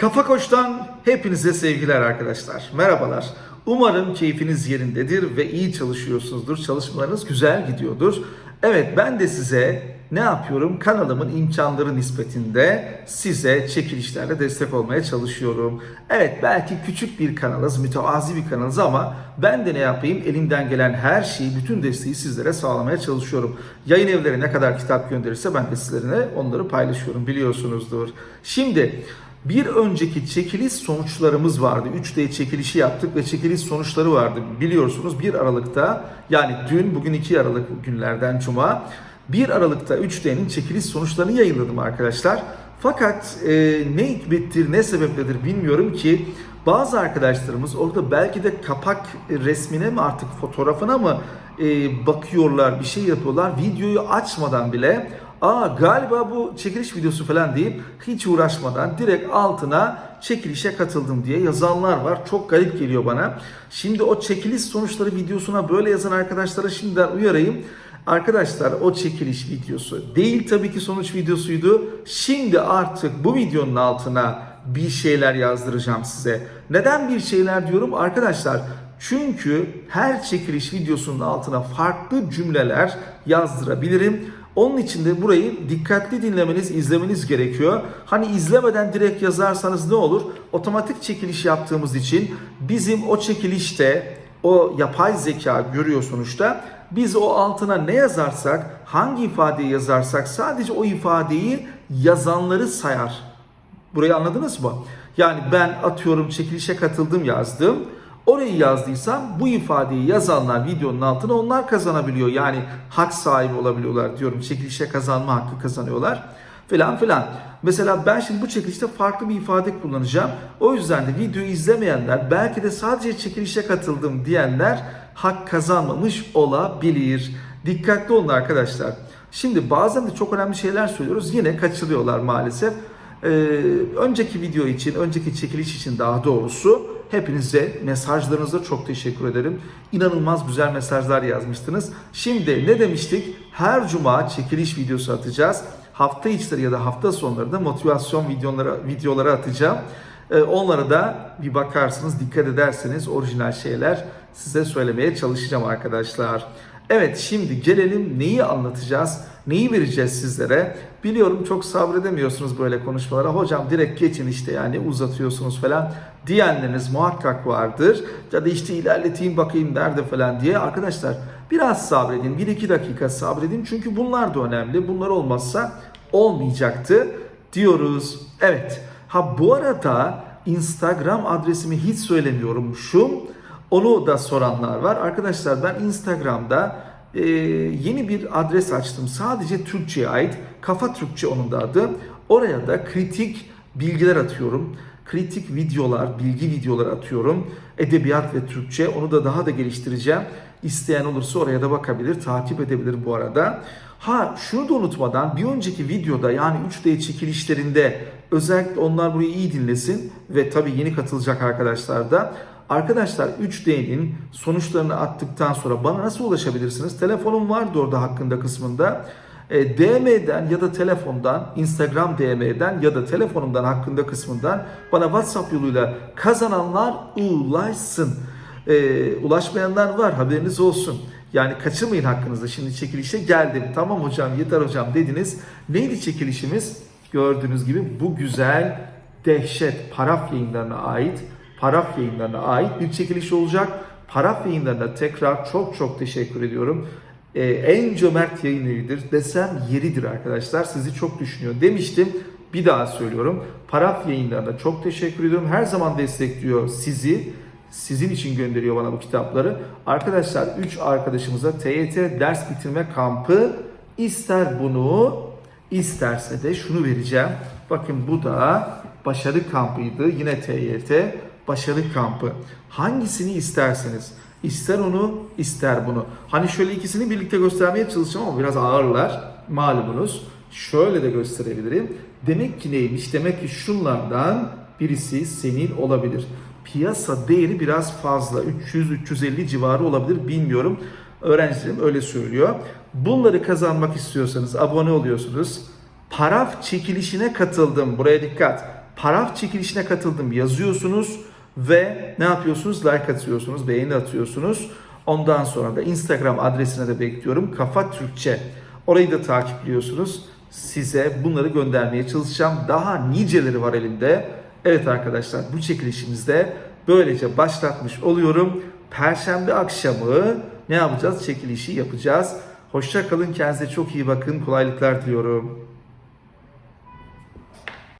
Kafa Koç'tan hepinize sevgiler arkadaşlar. Merhabalar. Umarım keyfiniz yerindedir ve iyi çalışıyorsunuzdur. Çalışmalarınız güzel gidiyordur. Evet ben de size ne yapıyorum? Kanalımın imkanları nispetinde size çekilişlerle destek olmaya çalışıyorum. Evet belki küçük bir kanalız, mütevazi bir kanalız ama ben de ne yapayım? Elimden gelen her şeyi, bütün desteği sizlere sağlamaya çalışıyorum. Yayın evleri ne kadar kitap gönderirse ben de sizlerine onları paylaşıyorum biliyorsunuzdur. Şimdi bir önceki çekiliş sonuçlarımız vardı. 3D çekilişi yaptık ve çekiliş sonuçları vardı. Biliyorsunuz 1 Aralık'ta yani dün bugün 2 Aralık günlerden Cuma 1 Aralık'ta 3D'nin çekiliş sonuçlarını yayınladım arkadaşlar. Fakat e, ne hikmettir ne sebepledir bilmiyorum ki bazı arkadaşlarımız orada belki de kapak resmine mi artık fotoğrafına mı e, bakıyorlar bir şey yapıyorlar videoyu açmadan bile aa galiba bu çekiliş videosu falan deyip hiç uğraşmadan direkt altına çekilişe katıldım diye yazanlar var. Çok garip geliyor bana. Şimdi o çekiliş sonuçları videosuna böyle yazan arkadaşlara şimdiden uyarayım. Arkadaşlar o çekiliş videosu değil tabii ki sonuç videosuydu. Şimdi artık bu videonun altına bir şeyler yazdıracağım size. Neden bir şeyler diyorum arkadaşlar? Çünkü her çekiliş videosunun altına farklı cümleler yazdırabilirim. Onun için de burayı dikkatli dinlemeniz, izlemeniz gerekiyor. Hani izlemeden direkt yazarsanız ne olur? Otomatik çekiliş yaptığımız için bizim o çekilişte o yapay zeka görüyor sonuçta. Biz o altına ne yazarsak, hangi ifadeyi yazarsak sadece o ifadeyi yazanları sayar. Burayı anladınız mı? Yani ben atıyorum çekilişe katıldım yazdım. Orayı yazdıysam bu ifadeyi yazanlar videonun altına onlar kazanabiliyor. Yani hak sahibi olabiliyorlar diyorum. Çekilişe kazanma hakkı kazanıyorlar filan filan. Mesela ben şimdi bu çekilişte farklı bir ifade kullanacağım. O yüzden de videoyu izlemeyenler belki de sadece çekilişe katıldım diyenler hak kazanmamış olabilir. Dikkatli olun arkadaşlar. Şimdi bazen de çok önemli şeyler söylüyoruz. Yine kaçırıyorlar maalesef. Ee, önceki video için, önceki çekiliş için daha doğrusu hepinize mesajlarınızda çok teşekkür ederim. İnanılmaz güzel mesajlar yazmıştınız. Şimdi ne demiştik? Her cuma çekiliş videosu atacağız. Hafta içleri ya da hafta sonları da motivasyon videoları, videoları atacağım. Ee, onlara da bir bakarsınız, dikkat ederseniz orijinal şeyler size söylemeye çalışacağım arkadaşlar. Evet şimdi gelelim neyi anlatacağız, neyi vereceğiz sizlere. Biliyorum çok sabredemiyorsunuz böyle konuşmalara. Hocam direkt geçin işte yani uzatıyorsunuz falan diyenleriniz muhakkak vardır. Ya da işte ilerleteyim bakayım nerede falan diye. Arkadaşlar biraz sabredin, 1-2 dakika sabredin. Çünkü bunlar da önemli. Bunlar olmazsa olmayacaktı diyoruz. Evet. Ha bu arada Instagram adresimi hiç söylemiyormuşum. Onu da soranlar var. Arkadaşlar ben Instagram'da e, yeni bir adres açtım. Sadece Türkçe'ye ait. Kafa Türkçe onun da adı. Oraya da kritik bilgiler atıyorum. Kritik videolar, bilgi videoları atıyorum. Edebiyat ve Türkçe. Onu da daha da geliştireceğim. İsteyen olursa oraya da bakabilir, takip edebilir bu arada. Ha şunu da unutmadan bir önceki videoda yani 3D çekilişlerinde özellikle onlar burayı iyi dinlesin ve tabii yeni katılacak arkadaşlar da Arkadaşlar 3D'nin sonuçlarını attıktan sonra bana nasıl ulaşabilirsiniz? Telefonum vardı orada hakkında kısmında. E, DM'den ya da telefondan, Instagram DM'den ya da telefonumdan hakkında kısmından bana WhatsApp yoluyla kazananlar ulaşsın. E, ulaşmayanlar var haberiniz olsun. Yani kaçırmayın hakkınızda. Şimdi çekilişe geldim. Tamam hocam yeter hocam dediniz. Neydi çekilişimiz? Gördüğünüz gibi bu güzel dehşet paraf yayınlarına ait paraf yayınlarına ait bir çekiliş olacak. Paraf yayınlarına tekrar çok çok teşekkür ediyorum. Ee, en cömert yayın evidir desem yeridir arkadaşlar. Sizi çok düşünüyor demiştim. Bir daha söylüyorum. Paraf yayınlarına çok teşekkür ediyorum. Her zaman destekliyor sizi. Sizin için gönderiyor bana bu kitapları. Arkadaşlar 3 arkadaşımıza TYT ders bitirme kampı ister bunu isterse de şunu vereceğim. Bakın bu da başarı kampıydı. Yine TYT başarı kampı. Hangisini isterseniz. ister onu, ister bunu. Hani şöyle ikisini birlikte göstermeye çalışacağım ama biraz ağırlar. Malumunuz. Şöyle de gösterebilirim. Demek ki neymiş? Demek ki şunlardan birisi senin olabilir. Piyasa değeri biraz fazla. 300-350 civarı olabilir bilmiyorum. Öğrencilerim öyle söylüyor. Bunları kazanmak istiyorsanız abone oluyorsunuz. Paraf çekilişine katıldım. Buraya dikkat Paraf çekilişine katıldım yazıyorsunuz ve ne yapıyorsunuz? Like atıyorsunuz, beğeni atıyorsunuz. Ondan sonra da Instagram adresine de bekliyorum. Kafa Türkçe. Orayı da takipliyorsunuz. Size bunları göndermeye çalışacağım. Daha niceleri var elimde. Evet arkadaşlar bu çekilişimizde böylece başlatmış oluyorum. Perşembe akşamı ne yapacağız? Çekilişi yapacağız. Hoşça kalın. Kendinize çok iyi bakın. Kolaylıklar diliyorum.